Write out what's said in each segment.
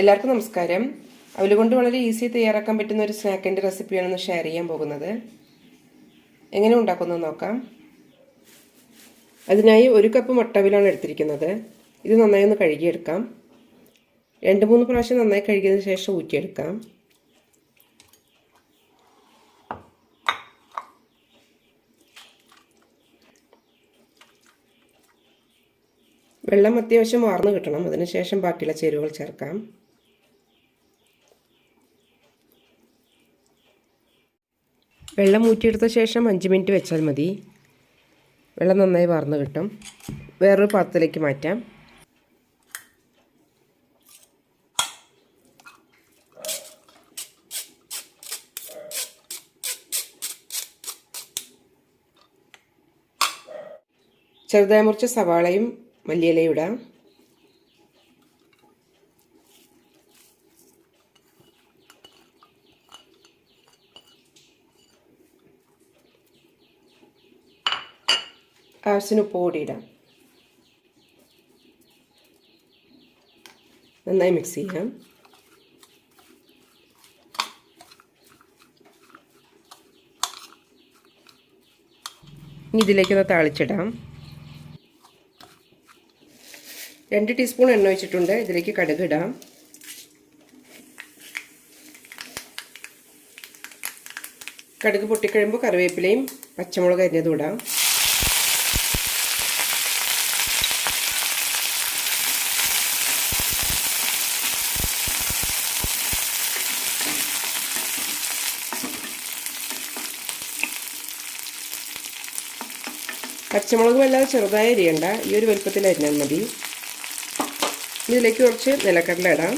എല്ലാവർക്കും നമസ്കാരം. അവൽ കൊണ്ട് വളരെ ഈസി തയ്യാറാക്കാൻ പറ്റുന്ന ഒരു സ്നാക്കിന്റെ റെസിപ്പിയാണ് ഇന്ന് ഷെയർ ചെയ്യാൻ പോകുന്നത്. എങ്ങനെ ഉണ്ടാക്കുന്നത് നോക്കാം. അതിനായി ഒരു കപ്പ് മുട്ടവിലാണ് എടുത്തിരിക്കുന്നത്. ഇത് നന്നായി ഒന്ന് കഴുകിയെടുക്കാം. രണ്ട് മൂന്ന് പ്രാവശ്യം നന്നായി കഴുകിയതിന് ശേഷം ഊറ്റിയെടുക്കാം. വെള്ളം അത്യാവശ്യം വാർന്നു കിട്ടണം. അതിനുശേഷം ബാക്കിയുള്ള ചേരുവകൾ ചേർക്കാം. വെള്ളം ഊറ്റിയെടുത്ത ശേഷം അഞ്ച് മിനിറ്റ് വെച്ചാൽ മതി. വെള്ളം നന്നായി വാർന്നു കിട്ടും. വേറൊരു പാത്രത്തിലേക്ക് മാറ്റാം. ചെറുതായി മുറിച്ച സവാളയും മല്ലിയിലയും ഇടാം. ആവശ്യത്തിന് പൊടിയിടാം. നന്നായി മിക്സ് ചെയ്യാം. ഇനി ഇതിലേക്കൊന്ന് താളിച്ചിടാം. രണ്ട് ടീസ്പൂൺ എണ്ണ ഒഴിച്ചിട്ടുണ്ട്. ഇതിലേക്ക് കടുക് ഇടാം. കടുക് പൊട്ടിക്കഴിയുമ്പോൾ കറിവേപ്പിലയും പച്ചമുളക് അരിഞ്ഞതും ഇടാം. പച്ചമുളക് വല്ലാതെ ചെറുതായി അരിയണ്ട. ഈ ഒരു വലുപ്പത്തിൽ അരിഞ്ഞാൽ മതി. ഇതിലേക്ക് കുറച്ച് നിലക്കടല ഇടാം.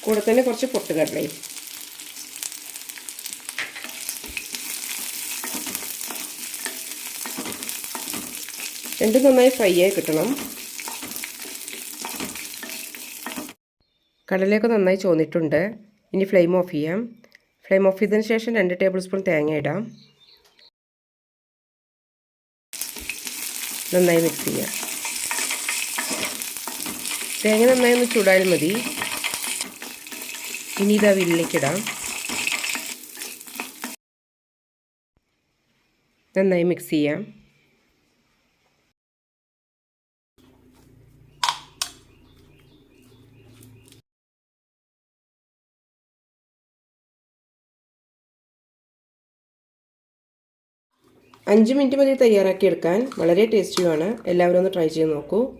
കൂടെ തന്നെ കുറച്ച് പൊട്ടുകടലയും രണ്ടും നന്നായി ഫ്രൈ ആയി കിട്ടണം. കടലയൊക്കെ നന്നായി ചോന്നിട്ടുണ്ട്. ഇനി ഫ്ലെയിം ഓഫ് ചെയ്യാം. ഫ്ലെയിം ഓഫ് ചെയ്തതിന് ശേഷം രണ്ട് ടേബിൾ സ്പൂൺ തേങ്ങ ഇടാം. നന്നായി മിക്സ് ചെയ്യാം. തേങ്ങ നന്നായി ഒന്ന് ചൂടായാൽ മതി. ഇനി ഇത് അവിലേക്ക് ഇടാം. നന്നായി മിക്സ് ചെയ്യാം. അഞ്ച് മിനിറ്റ് മതി തയ്യാറാക്കിയെടുക്കാൻ. വളരെ ടേസ്റ്റിയുമാണ്. എല്ലാവരും ഒന്ന് ട്രൈ ചെയ്ത് നോക്കൂ.